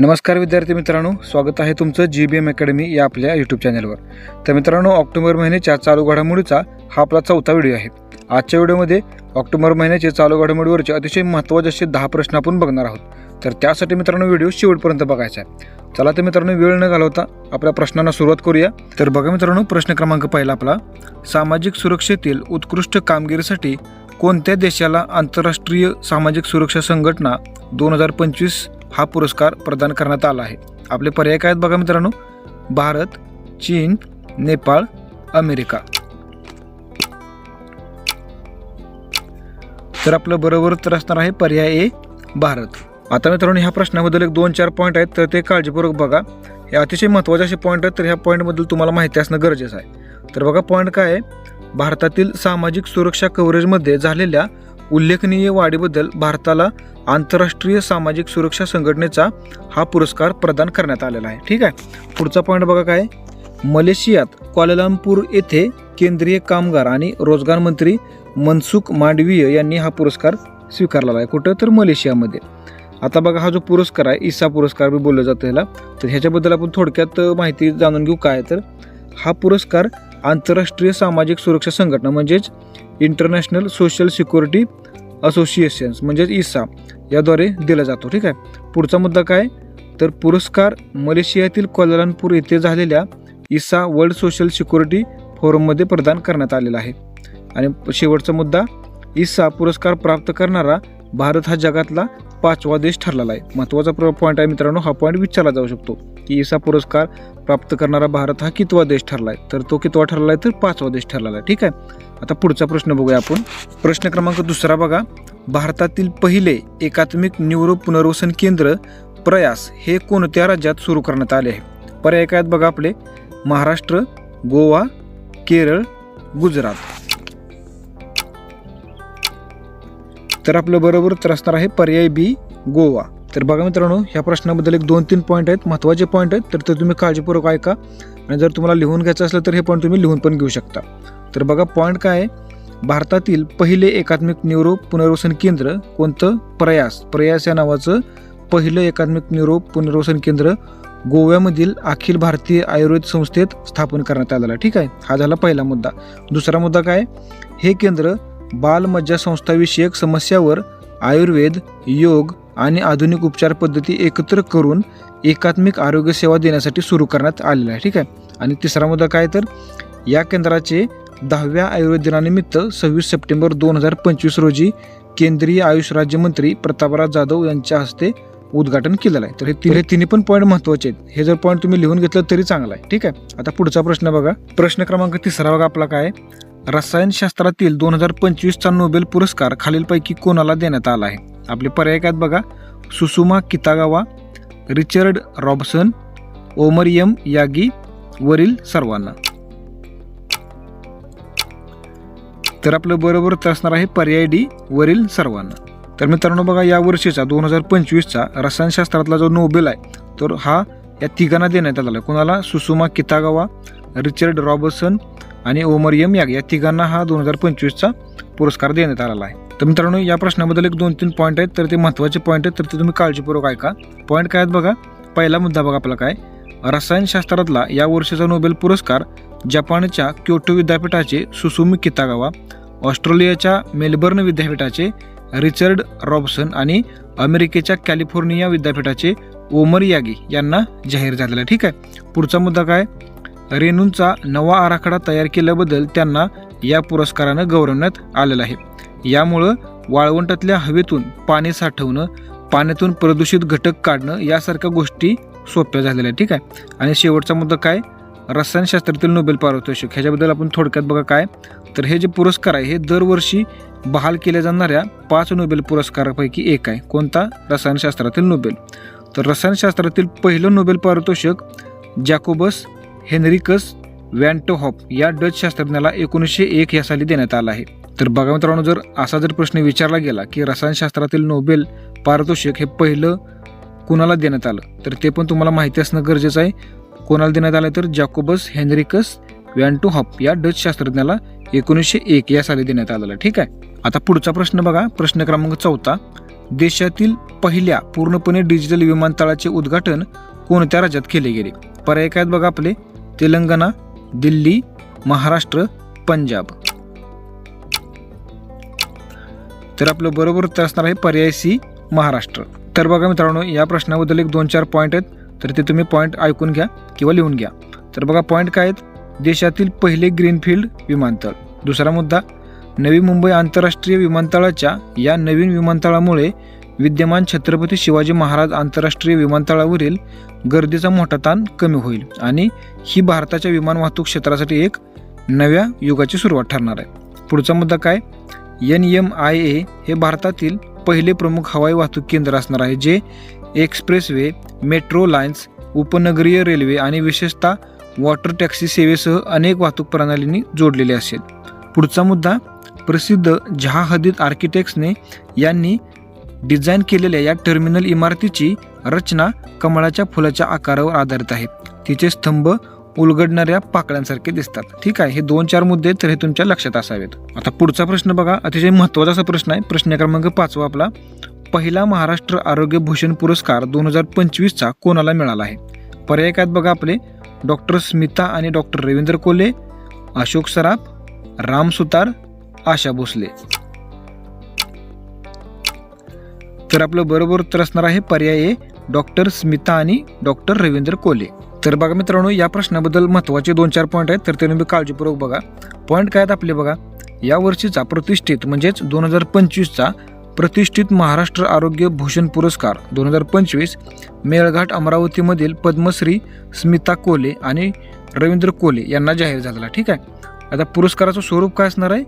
नमस्कार विद्यार्थी मित्रांनो स्वागत आहे तुमचं जी बी एम अकॅडमी या आपल्या यूट्यूब चॅनलवर तर मित्रांनो ऑक्टोबर महिन्याच्या चालू घडामोडीचा हा आपला चौथा व्हिडिओ आहे. आजच्या व्हिडिओमध्ये ऑक्टोबर महिन्याचे चालू घडामोडीवरचे अतिशय महत्त्वाचे असे दहा प्रश्न आपण बघणार आहोत. तर त्यासाठी मित्रांनो व्हिडिओ शेवटपर्यंत बघायचा आहे. चला तर मित्रांनो वेळ न घालवता आपल्या प्रश्नांना सुरुवात करूया. तर बघा मित्रांनो प्रश्न क्रमांक पहिला आपला सामाजिक सुरक्षेतील उत्कृष्ट कामगिरीसाठी कोणत्या देशाला आंतरराष्ट्रीय सामाजिक सुरक्षा संघटना दोन हजार पंचवीस हा पुरस्कार प्रदान करण्यात आला आहे. आपले पर्याय काय आहेत बघा मित्रांनो? भारत चीन नेपाळ अमेरिका. तर आपलं बरोबर तर असणार आहे पर्याय ए भारत. आता मित्रांनो ह्या प्रश्नाबद्दल एक दोन चार पॉईंट आहेत तर ते काळजीपूर्वक बघा. हे अतिशय महत्त्वाचे असे पॉईंट आहेत तर ह्या पॉईंटबद्दल तुम्हाला माहिती असणं गरजेचं आहे. तर बघा पॉईंट काय आहे? भारतातील सामाजिक सुरक्षा कव्हरेजमध्ये झालेल्या उल्लेखनीय वाढीबद्दल भारताला आंतरराष्ट्रीय सामाजिक सुरक्षा संघटनेचा हा पुरस्कार प्रदान करण्यात आलेला आहे. ठीक आहे? पुढचा पॉईंट बघा काय? मलेशियात क्वालालंपूर येथे केंद्रीय कामगार आणि रोजगार मंत्री मनसुख मांडवीय यांनी हा पुरस्कार स्वीकारलेला आहे. कुठं? तर मलेशियामध्ये. आता बघा हा जो पुरस्कार आहे इसा पुरस्कार बी बोललं जातं ह्याला. तर ह्याच्याबद्दल आपण थोडक्यात माहिती जाणून घेऊ काय तर. हा पुरस्कार आंतरराष्ट्रीय सामाजिक सुरक्षा संघटना म्हणजेच इंटरनॅशनल सोशल सिक्युरिटी असोसिएशन्स म्हणजेच इसा याद्वारे दिला जातो. ठीक आहे? पुढचा मुद्दा काय? तर पुरस्कार मलेशियातील क्वालालंपूर येथे झालेल्या इसा वर्ल्ड सोशल सिक्युरिटी फोरममध्ये प्रदान करण्यात आलेला आहे. आणि शेवटचा मुद्दा इसा पुरस्कार प्राप्त करणारा भारत हा जगातला पाचवा देश ठरलेला आहे. महत्त्वाचा प्र पॉईंट आहे मित्रांनो हा पॉईंट विचारला जाऊ शकतो. की इसा पुरस्कार प्राप्त करणारा भारत हा कितवा देश ठरला आहे तर तो कितवा ठरला आहे तर पाचवा देश ठरलेला आहे. ठीक आहे? आता पुढचा प्रश्न बघूया आपण. प्रश्न क्रमांक दुसरा बघा. भारतातील पहिले एकात्मिक न्यूरो पुनर्वसन केंद्र प्रयास हे कोणत्या राज्यात सुरू करण्यात आले आहे? पर्याय काय बघा आपले? महाराष्ट्र गोवा केरळ गुजरात. तर आपलं बरोबर तर असणार आहे पर्याय बी गोवा. तर बघा मित्रांनो ह्या प्रश्नाबद्दल एक दोन तीन पॉईंट आहेत महत्त्वाचे पॉईंट आहेत तर ते तुम्ही काळजीपूर्वक ऐका. आणि जर तुम्हाला लिहून घ्यायचं असलं तर हे पॉईंट तुम्ही लिहून पण घेऊ शकता. तर बघा पॉईंट काय आहे? भारतातील पहिले एकात्मिक न्यूरो पुनर्वसन केंद्र कोणतं? प्रयास. प्रयास या नावाचं पहिलं एकात्मिक न्यूरो पुनर्वसन केंद्र गोव्यामधील अखिल भारतीय आयुर्वेद संस्थेत स्थापन करण्यात आलेला ठीक आहे? हा झाला पहिला मुद्दा. दुसरा मुद्दा काय? हे केंद्र बालमज्जा संस्थाविषयक समस्यावर आयुर्वेद योग आणि आधुनिक उपचार पद्धती एकत्र करून एकात्मिक आरोग्य सेवा देण्यासाठी सुरू करण्यात आलेला आहे. ठीक आहे? आणि तिसरा मुद्दा काय तर या केंद्राचे दहाव्या आयुर्वेद दिनानिमित्त सव्वीस सप्टेंबर दोन हजार पंचवीस रोजी केंद्रीय आयुष राज्यमंत्री प्रतापराव जाधव यांच्या हस्ते उद्घाटन केलेलं आहे. तर हे तिन्ही तिन्ही पण पॉईंट महत्त्वाचे आहेत. हे जर पॉईंट तुम्ही लिहून घेतलं तरी चांगलं आहे. ठीक आहे? आता पुढचा प्रश्न बघा. प्रश्न क्रमांक तिसरा बघा आपला काय रसायनशास्त्रातील दोन हजार पंचवीसचा नोबेल पुरस्कार खालीलपैकी कोणाला देण्यात आला आहे? आपले पर्याय काय बघा. सुसुमा कितागावा रिचर्ड रॉबसन ओमरियम यागी वरील सर्वांना. तर आपलं बरोबर तर असणार आहे पर्याय डी वरील सर्वांना. तर मित्रांनो बघा या वर्षीचा दोन हजार पंचवीसचा रसायनशास्त्रातला जो नोबेल आहे तर हा या तिघांना देण्यात आला आहे. कोणाला? सुसुमा कितागावा रिचर्ड रॉबर्सन आणि ओमरियम याग या तिघांना हा दोन हजार पंचवीसचा पुरस्कार देण्यात आलेला आहे. तर मित्रांनो या प्रश्नाबद्दल एक दोन तीन पॉईंट आहेत तर ते महत्त्वाचे पॉईंट आहेत तर ते तुम्ही काळजीपूर्वक ऐका. पॉईंट काय आहेत बघा? पहिला मुद्दा बघा आपला काय? रसायनशास्त्रातला या वर्षीचा नोबेल पुरस्कार जपानच्या क्योटो विद्यापीठाचे सुसुमी कितागावा ऑस्ट्रेलियाच्या मेलबर्न विद्यापीठाचे रिचर्ड रॉबसन आणि अमेरिकेच्या कॅलिफोर्निया विद्यापीठाचे ओमर यागी यांना जाहीर झालेला आहे. ठीक आहे? पुढचा मुद्दा काय? रेणूंचा नवा आराखडा तयार केल्याबद्दल त्यांना या पुरस्कारानं गौरवण्यात आलेलं आहे. यामुळं वाळवंटातल्या हवेतून पाणी साठवणं पाण्यातून प्रदूषित घटक काढणं यासारख्या गोष्टी सोप्या झालेल्या आहेत. ठीक आहे? आणि शेवटचा मुद्दा काय? रसायनशास्त्रातील नोबेल पारितोषिक. ह्याच्याबद्दल आपण थोडक्यात बघा काय? तर हे जे पुरस्कार आहे हे दरवर्षी बहाल केल्या जाणाऱ्या पाच नोबेल पुरस्कारापैकी एक आहे. कोणता? रसायनशास्त्रातील नोबेल. तर रसायनशास्त्रातील पहिलं नोबेल पारितोषिक जॅकोबस हेनरिकस वॅन्टोहॉप या डच शास्त्रज्ञाला एकोणीसशे एक या साली देण्यात आला आहे. तर बघा मित्रांनो जर असा जर प्रश्न विचारला गेला की रसायनशास्त्रातील नोबेल पारितोषिक हे पहिलं कुणाला देण्यात आलं? तर ते पण तुम्हाला माहिती असणं गरजेचं आहे. कोणाला देण्यात आलं तर जॅकोबस हेनरिकस वॅन्टोहॉप या डच शास्त्रज्ञाला एकोणीसशे एक या साली देण्यात आलेला. आहे. ठीक आहे? आता पुढचा प्रश्न बघा. प्रश्न क्रमांक चौथा. देशातील पहिल्या पूर्णपणे डिजिटल विमानतळाचे उद्घाटन कोणत्या राज्यात केले गेले? पर्याय काय आहेत बघा आपले? तेलंगणा दिल्ली महाराष्ट्र पंजाब. तर आपलं बरोबर उत्तर असणार आहे पर्याय सी महाराष्ट्र. तर बघा मित्रांनो या प्रश्नाबद्दल एक दोन चार पॉईंट आहेत तर ते तुम्ही पॉईंट ऐकून घ्या किंवा लिहून घ्या. तर बघा पॉईंट काय आहेत? देशातील पहिले ग्रीनफील्ड विमानतळ. दुसरा मुद्दा नवी मुंबई आंतरराष्ट्रीय विमानतळाच्या या नवीन विमानतळामुळे विद्यमान छत्रपती शिवाजी महाराज आंतरराष्ट्रीय विमानतळावरील गर्दीचा मोठा ताण कमी होईल आणि ही भारताच्या विमान वाहतूक क्षेत्रासाठी एक नव्या युगाची सुरुवात ठरणार आहे. पुढचा मुद्दा काय? एन एम आय ए हे भारतातील पहिले प्रमुख हवाई वाहतूक केंद्र असणार आहे जे एक्सप्रेसवे मेट्रो लाईन्स उपनगरीय रेल्वे आणि विशेषतः वॉटर टॅक्सी सेवेसह अनेक वाहतूक प्रणालींनी जोडलेले असेल. पुढचा मुद्दा प्रसिद्ध जहा हदीद आर्किटेक्ट्सने यांनी डिझाईन केलेल्या या टर्मिनल इमारतीची रचना कमळाच्या फुलाच्या आकारावर आधारित आहे. तिचे स्तंभ उलगडणाऱ्या पाकळ्यांसारखे दिसतात. ठीक आहे हे दोन चार मुद्दे तर हे तुमच्या लक्षात असावेत. आता पुढचा प्रश्न बघा. अतिशय महत्त्वाचा असा प्रश्न आहे. प्रश्न क्रमांक पाचवा आपला पहिला महाराष्ट्र आरोग्य भूषण पुरस्कार दोन हजार पंचवीसचा कोणाला मिळाला आहे? पर्याय काय बघा आपले? डॉक्टर स्मिता आणि डॉक्टर रवींद्र कोले अशोक सराफ राम सुतार आशा भोसले. तर आपलं बरोबर उत्तर असणार आहे पर्याय डॉक्टर स्मिता आणि डॉक्टर रवींद्र कोले. तर बघा मित्रांनो या प्रश्नाबद्दल महत्त्वाचे दोन चार पॉईंट आहेत तर ते तुम्ही काळजीपूर्वक बघा. पॉईंट काय आहेत आपले बघा. या वर्षीचा प्रतिष्ठित म्हणजेच दोन हजार पंचवीसचा प्रतिष्ठित महाराष्ट्र आरोग्य भूषण पुरस्कार दोन हजार पंचवीस मेळघाट अमरावतीमधील पद्मश्री स्मिता कोले आणि रवींद्र कोले यांना जाहीर झालेला ठीक आहे? आता पुरस्काराचं स्वरूप काय असणार आहे?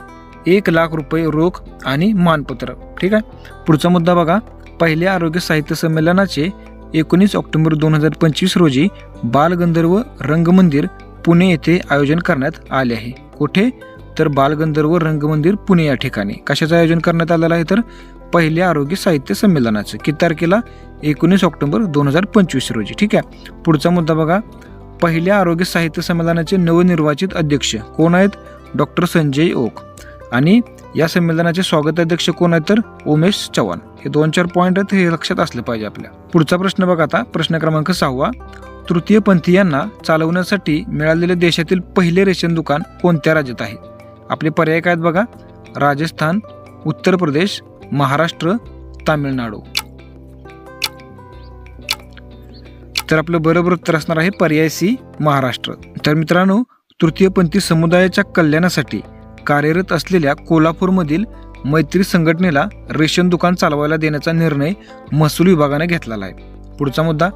एक लाख रुपये रोख आणि मानपत्र. ठीक आहे? पुढचा मुद्दा बघा. पहिल्या आरोग्य साहित्य संमेलनाचे एकोणीस ऑक्टोबर दोन हजार पंचवीस रोजी बालगंधर्व रंगमंदिर पुणे येथे आयोजन करण्यात आले आहे. कुठे? तर बालगंधर्व रंगमंदिर पुणे या ठिकाणी. कशाचं आयोजन करण्यात आलेलं आहे तर पहिल्या आरोग्य साहित्य संमेलनाचं. किती तारखेला? एकोणीस ऑक्टोबर दोन हजार पंचवीस रोजी. ठीक आहे? पुढचा मुद्दा बघा. पहिल्या आरोग्य साहित्य संमेलनाचे नवनिर्वाचित अध्यक्ष कोण आहेत? डॉक्टर संजय ओक. आणि या संमेलनाचे स्वागताध्यक्ष कोण आहेत तर उमेश चव्हाण. हे दोन चार पॉईंट आहेत हे लक्षात असलं पाहिजे आपल्या. पुढचा प्रश्न बघा आता प्रश्न क्रमांक सहावा. तृतीयपंथीयांना चालवण्यासाठी मिळालेले देशातील पहिले रेशन दुकान कोणत्या राज्यात आहे? आपले पर्याय काय आहेत बघा? राजस्थान उत्तर प्रदेश महाराष्ट्र तामिळनाडू. तर आपलं बरोबर उत्तर असणार आहे पर्याय सी महाराष्ट्र. तर मित्रांनो तृतीयपंथी समुदायाच्या कल्याणासाठी कार्यरत असलेल्या कोल्हापूरमधील मैत्री संघटनेला रेशन दुकान चालवायला देण्याचा निर्णय महसूल विभागाने घेतलेला आहे. पुढचा मुद्दा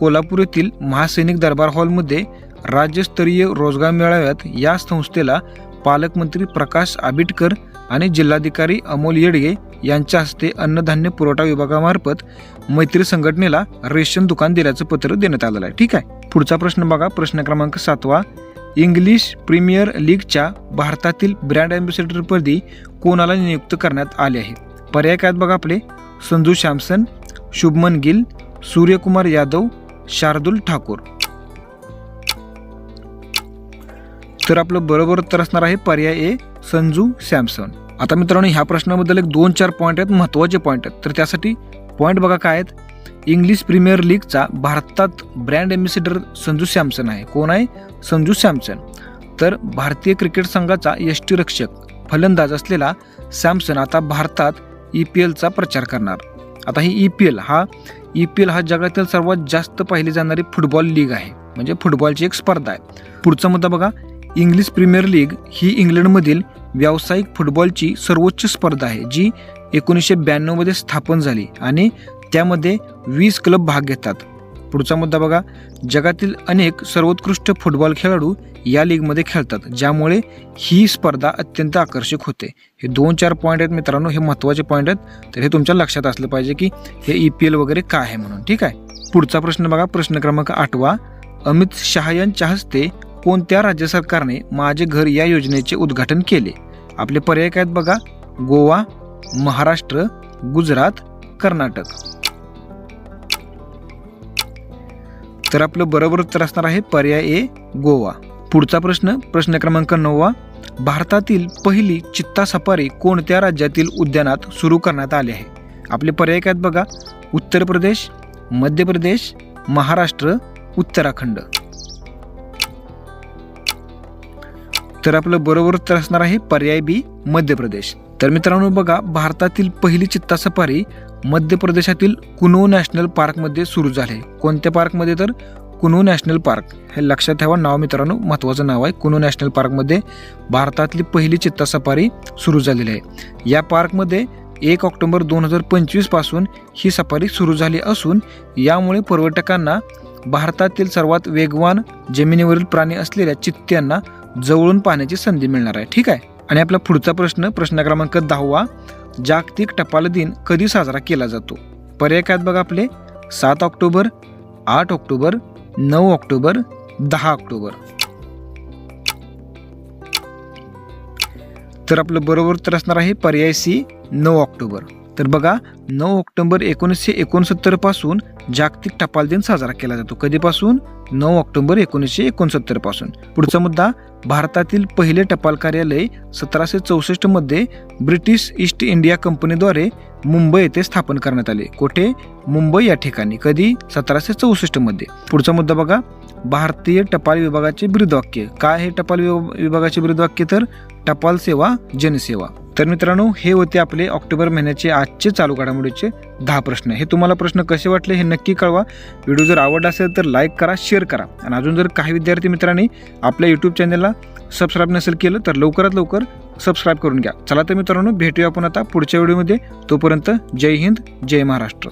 कोल्हापूर येथील महासैनिक दरबार हॉलमध्ये राज्यस्तरीय रोजगार मेळाव्यात या संस्थेला पालकमंत्री प्रकाश आबिटकर आणि जिल्हाधिकारी अमोल येडगे यांच्या हस्ते अन्नधान्य पुरवठा विभागामार्फत मैत्री संघटनेला रेशन दुकान दिल्याचं पत्र देण्यात आलेलं आहे. ठीक आहे. पुढचा प्रश्न बघा. प्रश्न क्रमांक सातवा इंग्लिश प्रीमियर लीगच्या भारतातील ब्रँड अँबॅसेडरपदी कोणाला नियुक्त करण्यात आले आहे? पर्याय काय आहेत बघा आपले? संजू सॅमसन शुभमन गिल सूर्यकुमार यादव शार्दुल ठाकूर. तर आपलं बरोबर उत्तर असणार आहे पर्याय ए संजू सॅमसन आता मित्रांनो ह्या प्रश्नाबद्दल एक दोन चार पॉईंट आहेत महत्त्वाचे पॉईंट आहेत. तर त्यासाठी पॉईंट बघा काय आहेत? इंग्लिश प्रीमियर लीगचा भारतात ब्रँड एम्बेसिडर संजू सॅमसन आहे. कोण आहे? संजू सॅमसन. तर भारतीय क्रिकेट संघाचा यष्टीरक्षक फलंदाज असलेला सॅमसन आता भारतात ई पी एलचा प्रचार करणार. आता ही ई पी एल हा ई पी एल हा जगातील सर्वात जास्त पाहिली जाणारी फुटबॉल लीग आहे. म्हणजे फुटबॉलची एक स्पर्धा आहे. पुढचा मुद्दा बघा. इंग्लिश प्रीमियर लीग ही इंग्लंडमधील व्यावसायिक फुटबॉलची सर्वोच्च स्पर्धा आहे जी एकोणीसशे ब्याण्णवमध्ये स्थापन झाली आणि त्यामध्ये वीस क्लब भाग घेतात. पुढचा मुद्दा बघा. जगातील अनेक सर्वोत्कृष्ट फुटबॉल खेळाडू या लीगमध्ये खेळतात ज्यामुळे ही स्पर्धा अत्यंत आकर्षक होते. हे दोन चार पॉईंट आहेत मित्रांनो हे महत्त्वाचे पॉईंट आहेत. तर हे तुमच्या लक्षात असलं पाहिजे की हे ई पी एल वगैरे काय आहे म्हणून ठीक आहे? पुढचा प्रश्न बघा. प्रश्न क्रमांक आठवा. अमित शहा यांच्या हस्ते कोणत्या राज्य सरकारने माझे घर या योजनेचे उद्घाटन केले? आपले पर्याय काय आहेत बघा. गोवा महाराष्ट्र गुजरात कर्नाटक. तर आपलं बरोबर उत्तर असणार आहे पर्याय ए गोवा. पुढचा प्रश्न प्रश्न क्रमांक नववा. भारतातील पहिली चित्ता सफारी कोणत्या राज्यातील उद्यानात सुरू करण्यात आली आहे? आपले पर्याय काय आहेत बघा. उत्तर प्रदेश मध्य प्रदेश महाराष्ट्र उत्तराखंड. तर आपलं बरोबर उत्तर असणार आहे पर्याय बी मध्य प्रदेश. तर मित्रांनो बघा भारतातील पहिली चित्ता सफारी मध्य प्रदेशातील कुनो नॅशनल पार्कमध्ये सुरू झाले. कोणत्या पार्कमध्ये तर? Kuno national park. हे लक्षात ठेवा नाव मित्रांनो महत्त्वाचं नाव आहे. कुनो नॅशनल पार्कमध्ये भारतातली पहिली चित्ता सफारी सुरू झालेली आहे. या पार्कमध्ये एक ऑक्टोबर दोन हजार पंचवीसपासून ही सफारी सुरू झाली असून यामुळे पर्यटकांना भारतातील सर्वात वेगवान जमिनीवरील प्राणी असलेल्या चित्त्यांना जवळून पाहण्याची संधी मिळणार आहे. ठीक आहे? आणि आपला पुढचा प्रश्न प्रश्न क्रमांक दहावा जागतिक टपाल दिन कधी साजरा केला जातो? पर्याय काय बघा आपले? सात ऑक्टोबर आठ ऑक्टोबर नऊ ऑक्टोबर दहा ऑक्टोबर. तर आपलं बरोबर उत्तर असणार आहे पर्याय सी नऊ ऑक्टोबर. तर बघा नऊ ऑक्टोबर एकोणीसशे एकोणसत्तरपासून जागतिक टपाल दिन साजरा केला जातो. कधीपासून? नऊ ऑक्टोबर एकोणीसशे एकोणसत्तरपासून. पुढचा मुद्दा भारतातील पहिले टपाल कार्यालय सतराशे चौसष्टमध्ये ब्रिटिश ईस्ट इंडिया कंपनीद्वारे मुंबई येथे स्थापन करण्यात आले. कोठे? मुंबई या ठिकाणी. कधी? सतराशे चौसष्टमध्ये. पुढचा मुद्दा बघा भारतीय टपाल विभागाचे ब्रीदवाक्य काय हे टपाल विभ- विभागाचे ब्रीदवाक्य तर? टपाल सेवा जनसेवा. तर मित्रांनो हे होते आपले ऑक्टोबर महिन्याचे आजचे चालू घडामोडीचे दहा प्रश्न. हे तुम्हाला प्रश्न कसे वाटले हे नक्की कळवा. व्हिडिओ जर आवडला असेल तर लाईक करा शेअर करा. आणि अजून जर काही विद्यार्थी मित्रांनी आपल्या यूट्यूब चॅनलला सबस्क्राईब नसेल केलं तर लवकरात लवकर सबस्क्राईब करून घ्या. चला तर मित्रांनो भेटूया आपण आता पुढच्या व्हिडिओमध्ये. तोपर्यंत जय हिंद जय महाराष्ट्र.